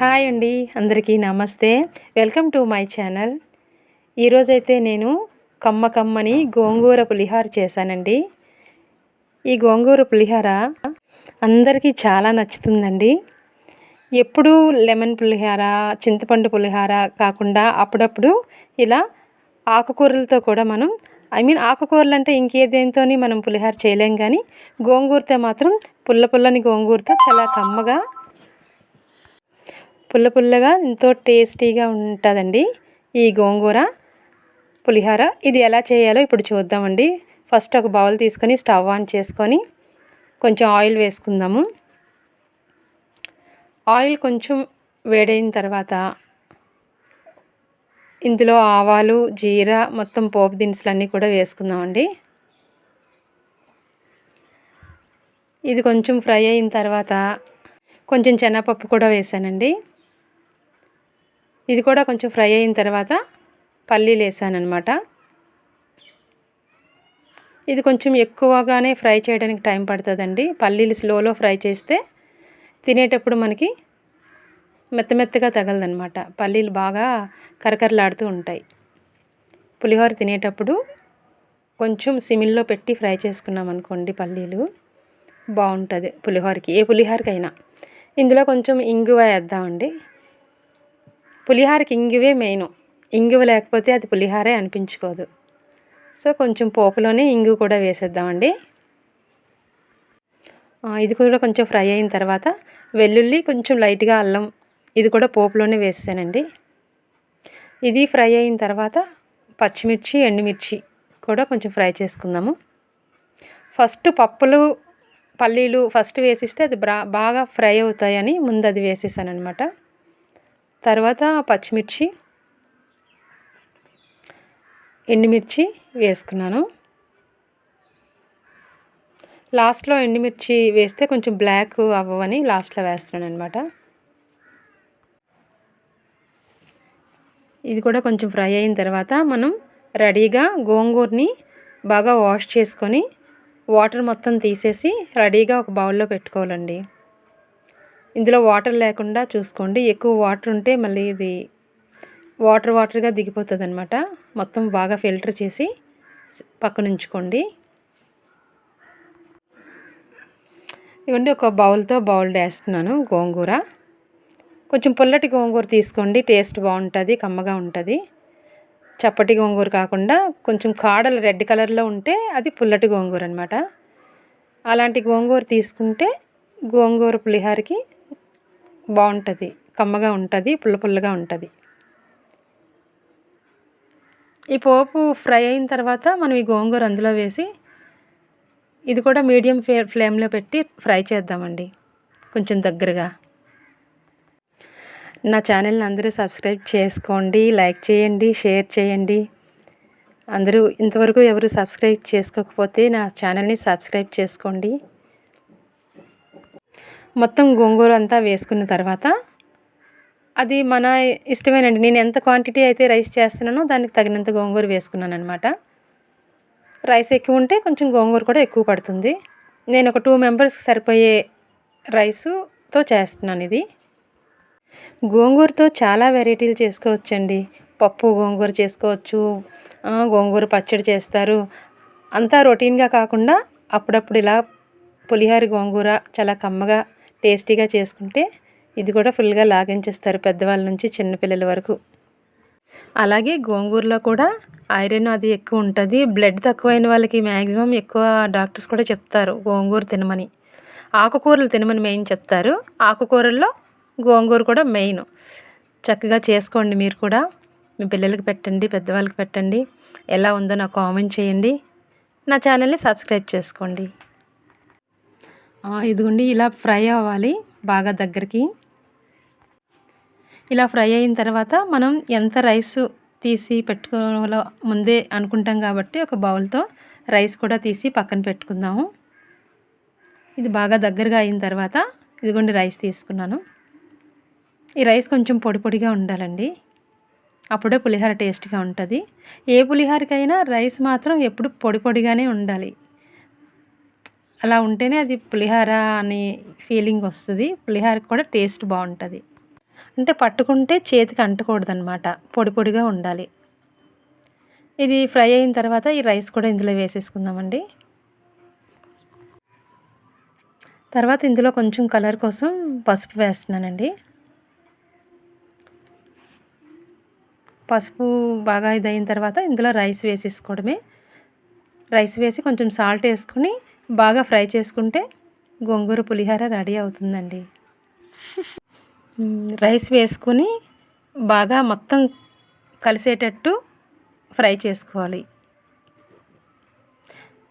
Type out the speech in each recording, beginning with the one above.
Hi అండి అందరికీ నమస్తే. Welcome to my channel. ఈరోజైతే నేను కమ్మ కమ్మని గోంగూర పులిహార చేశానండి. ఈ గోంగూర పులిహార అందరికీ చాలా నచ్చుతుందండి. ఎప్పుడూ లెమన్ పులిహార చింతపండు పులిహార కాకుండా అప్పుడప్పుడు ఇలా ఆకుకూరలతో కూడా మనం ఐ మీన్ ఆకుకూరలు అంటే ఇంకేదేంతో మనం పులిహార చేయలేం కానీ గోంగూరతో మాత్రం పుల్ల పుల్లని గోంగూరతో చాలా కమ్మగా పుల్ల పుల్లగా ఎంతో టేస్టీగా ఉంటుందండి ఈ గోంగూర పులిహార. ఇది ఎలా చేయాలో ఇప్పుడు చూద్దామండి. ఫస్ట్ ఒక బౌల్ తీసుకొని స్టవ్ ఆన్ చేసుకొని కొంచెం ఆయిల్ వేసుకుందాము. ఆయిల్ కొంచెం వేడైన తర్వాత ఇందులో ఆవాలు జీరా మొత్తం పోపు దినుసులు అన్నీ కూడా వేసుకుందామండి. ఇది కొంచెం ఫ్రై అయిన తర్వాత కొంచెం శనగపప్పు కూడా వేసానండి. ఇది కూడా కొంచెం ఫ్రై అయిన తర్వాత పల్లీలు వేసానమాట ఇది కొంచెం ఎక్కువగానే ఫ్రై చేయడానికి టైం పడుతుందండి. పల్లీలు స్లోలో ఫ్రై చేస్తే తినేటప్పుడు మనకి మెత్త మెత్తగా తగలదనమాట పల్లీలు బాగా కరకరలాడుతూ ఉంటాయి. పులిహోర తినేటప్పుడు కొంచెం సిమిల్లో పెట్టి ఫ్రై చేసుకున్నాం అనుకోండి పల్లీలు బాగుంటుంది పులిహోరకి. ఏ పులిహోరకైనా. ఇందులో కొంచెం ఇంగువ వేద్దామండి. పులిహారకి ఇంగువే మెయిన్. ఇంగువ లేకపోతే అది పులిహారే అనిపించుకోదు. సో కొంచెం పోపులోనే ఇంగు కూడా వేసేద్దామండి. ఇది కూడా కొంచెం ఫ్రై అయిన తర్వాత వెల్లుల్లి కొంచెం లైట్గా అల్లం ఇది కూడా పోపులోనే వేసానండి ఇది ఫ్రై అయిన తర్వాత పచ్చిమిర్చి ఎండుమిర్చి కూడా కొంచెం ఫ్రై చేసుకుందాము. ఫస్ట్ పప్పులు పల్లీలు ఫస్ట్ వేసిస్తే అది బాగా ఫ్రై అవుతాయని ముందు అది వేసేసాను అనమాట తర్వాత పచ్చిమిర్చి ఎండుమిర్చి వేసుకున్నాను. లాస్ట్లో ఎండుమిర్చి వేస్తే కొంచెం బ్లాక్ అవ్వని లాస్ట్లో వేస్తున్నాను అనమాట ఇది కూడా కొంచెం ఫ్రై అయిన తర్వాత మనం రెడీగా గోంగూరని బాగా వాష్ చేసుకొని వాటర్ మొత్తం తీసేసి రెడీగా ఒక బౌల్లో పెట్టుకోవాలండి. ఇందులో వాటర్ లేకుండా చూసుకోండి. ఎక్కువ వాటర్ ఉంటే మళ్ళీ ఇది వాటర్ వాటర్గా దిగిపోతుంది అనమాట మొత్తం బాగా ఫిల్టర్ చేసి పక్కన ఉంచుకోండి. ఇవ్వండి ఒక బౌల్తో బౌల్ వేస్తున్నాను గోంగూర. కొంచెం పుల్లటి గోంగూర తీసుకోండి టేస్ట్ బాగుంటుంది కమ్మగా ఉంటుంది. చప్పటి గోంగూర కాకుండా కొంచెం కాడలు రెడ్ కలర్లో ఉంటే అది పుల్లటి గోంగూర అనమాట అలాంటి గోంగూర తీసుకుంటే గోంగూర పులిహారకి బాగుంటుంది కమ్మగా ఉంటుంది పుల్ల పుల్లగా ఉంటుంది. ఈ పోపు ఫ్రై అయిన తర్వాత మనం ఈ గోంగూర అందులో వేసి ఇది కూడా మీడియం ఫ్లే ఫ్లేమ్లో పెట్టి ఫ్రై చేద్దామండి కొంచెం దగ్గరగా. నా ఛానల్ని అందరూ సబ్స్క్రైబ్ చేసుకోండి లైక్ చేయండి షేర్ చేయండి. అందరూ ఇంతవరకు ఎవరు సబ్స్క్రైబ్ చేసుకోకపోతే నా ఛానల్ని సబ్స్క్రైబ్ చేసుకోండి. మొత్తం గోంగూర అంతా వేసుకున్న తర్వాత అది మన ఇష్టమేనండి. నేను ఎంత క్వాంటిటీ అయితే రైస్ చేస్తున్నానో దానికి తగినంత గోంగూర వేసుకున్నాను అనమాట రైస్ ఎక్కువ ఉంటే కొంచెం గోంగూర కూడా ఎక్కువ పడుతుంది. నేను ఒక టూ మెంబర్స్కి సరిపోయే రైసుతో చేస్తున్నాను ఇది. గోంగూరతో చాలా వెరైటీలు చేసుకోవచ్చండి. పప్పు గోంగూర చేసుకోవచ్చు గోంగూర పచ్చడి చేస్తారు. అంతా రొటీన్గా కాకుండా అప్పుడప్పుడు ఇలా పులిహారి గోంగూర చాలా కమ్మగా టేస్టీగా చేసుకుంటే ఇది కూడా ఫుల్గా లాగించేస్తారు పెద్దవాళ్ళ నుంచి చిన్నపిల్లల వరకు. అలాగే గోంగూరలో కూడా ఐరన్ అది ఎక్కువ ఉంటుంది. బ్లడ్ తక్కువైన వాళ్ళకి మ్యాక్సిమం ఎక్కువ డాక్టర్స్ కూడా చెప్తారు గోంగూర తినమని. ఆకుకూరలు తినమని మెయిన్ చెప్తారు. ఆకుకూరల్లో గోంగూర కూడా మెయిన్. చక్కగా చేసుకోండి మీరు కూడా. మీ పిల్లలకి పెట్టండి పెద్దవాళ్ళకి పెట్టండి. ఎలా ఉందో నాకు కామెంట్ చేయండి. నా ఛానల్ని సబ్స్క్రైబ్ చేసుకోండి. ఇదిగోండి ఇలా ఫ్రై అవ్వాలి బాగా దగ్గరికి. ఇలా ఫ్రై అయిన తర్వాత మనం ఎంత రైస్ తీసి పెట్టుకోవాలో ముందే అనుకుంటాం కాబట్టి ఒక బౌల్తో రైస్ కూడా తీసి పక్కన పెట్టుకుందాము. ఇది బాగా దగ్గరగా అయిన తర్వాత ఇదిగోండి రైస్ తీసుకున్నాను. ఈ రైస్ కొంచెం పొడి పొడిగా ఉండాలండి. అప్పుడే పులిహోర టేస్ట్గా ఉంటుంది. ఏ పులిహోరకైనా రైస్ మాత్రం ఎప్పుడు పొడి పొడిగానే ఉండాలి. అలా ఉంటేనే అది పులిహోర అని ఫీలింగ్ వస్తుంది. పులిహారకి కూడా టేస్ట్ బాగుంటుంది. అంటే పట్టుకుంటే చేతికి అంటకూడదు అనమాట పొడి పొడిగా ఉండాలి. ఇది ఫ్రై అయిన తర్వాత ఈ రైస్ కూడా ఇందులో వేసేసుకుందామండి. తర్వాత ఇందులో కొంచెం కలర్ కోసం పసుపు వేస్తున్నానండి. పసుపు బాగా ఇదైన తర్వాత ఇందులో రైస్ వేసేసుకోవడమే. రైస్ వేసి కొంచెం సాల్ట్ వేసుకుని బాగా ఫ్రై చేసుకుంటే గోంగూర పులిహోర రెడీ అవుతుందండి. రైస్ వేసుకొని బాగా మొత్తం కలిసేటట్టు ఫ్రై చేసుకోవాలి.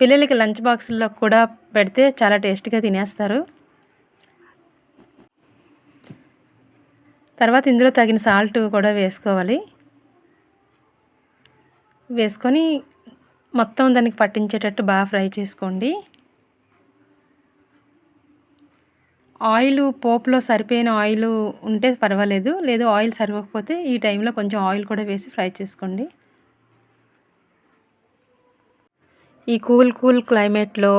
పిల్లలకి లంచ్ బాక్సుల్లో కూడా పెడితే చాలా టేస్ట్గా తినేస్తారు. తర్వాత ఇందులో తగిన సాల్ట్ కూడా వేసుకోవాలి. వేసుకొని మొత్తం దానికి పట్టించేటట్టు బాగా ఫ్రై చేసుకోండి. ఆయిల్ పోపులో సరిపోయిన ఆయిల్ ఉంటే పర్వాలేదు. లేదు ఆయిల్ సరిపోకపోతే ఈ టైంలో కొంచెం ఆయిల్ కూడా వేసి ఫ్రై చేసుకోండి. ఈ కూల్ కూల్ క్లైమేట్లో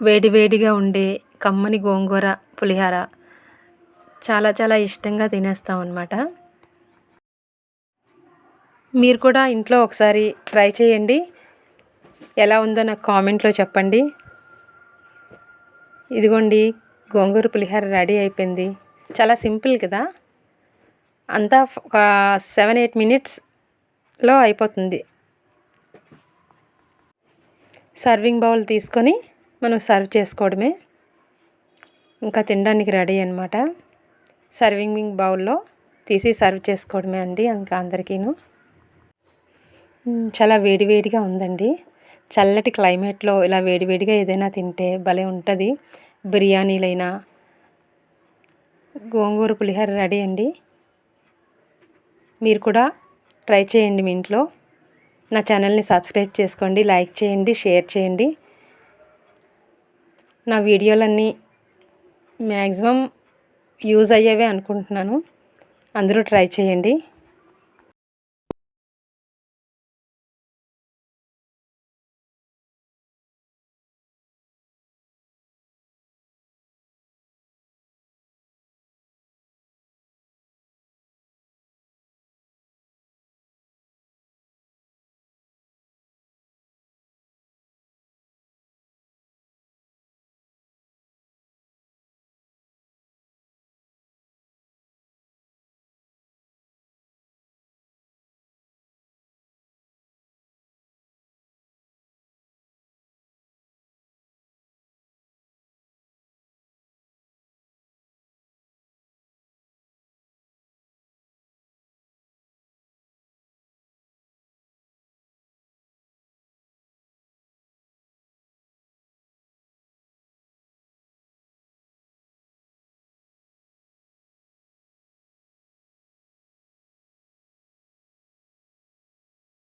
వేడివేడిగా ఉండే కమ్మని గోంగూర పులిహార చాలా చాలా ఇష్టంగా తినేస్తాం అన్నమాట మీరు కూడా ఇంట్లో ఒకసారి ట్రై చేయండి. ఎలా ఉందో నాకు కామెంట్లో చెప్పండి. ఇదిగోండి. గోంగూర పులిహోర రెడీ అయిపోయింది. చాలా సింపుల్ కదా? అంతా ఒక సెవెన్ ఎయిట్ మినిట్స్లో అయిపోతుంది. సర్వింగ్ బౌల్ తీసుకొని మనం సర్వ్ చేసుకోవడమే. ఇంకా తినడానికి రెడీ అనమాట సర్వింగ్ బౌల్లో తీసి సర్వ్ చేసుకోవడమే అండి ఇంకా అందరికీను. చాలా వేడివేడిగా ఉందండి. చల్లటి క్లైమేట్లో ఇలా వేడివేడిగా ఏదైనా తింటే భలే ఉంటుంది. బిర్యానీలైనా గోంగూర పులిహోర రెడీ అండి. మీరు కూడా ట్రై చేయండి మీ ఇంట్లో. నా ఛానల్ని సబ్స్క్రైబ్ చేసుకోండి లైక్ చేయండి షేర్ చేయండి. నా వీడియోలన్నీ మ్యాక్సిమం యూజ్ అయ్యేవే అనుకుంటున్నాను. అందరూ ట్రై చేయండి.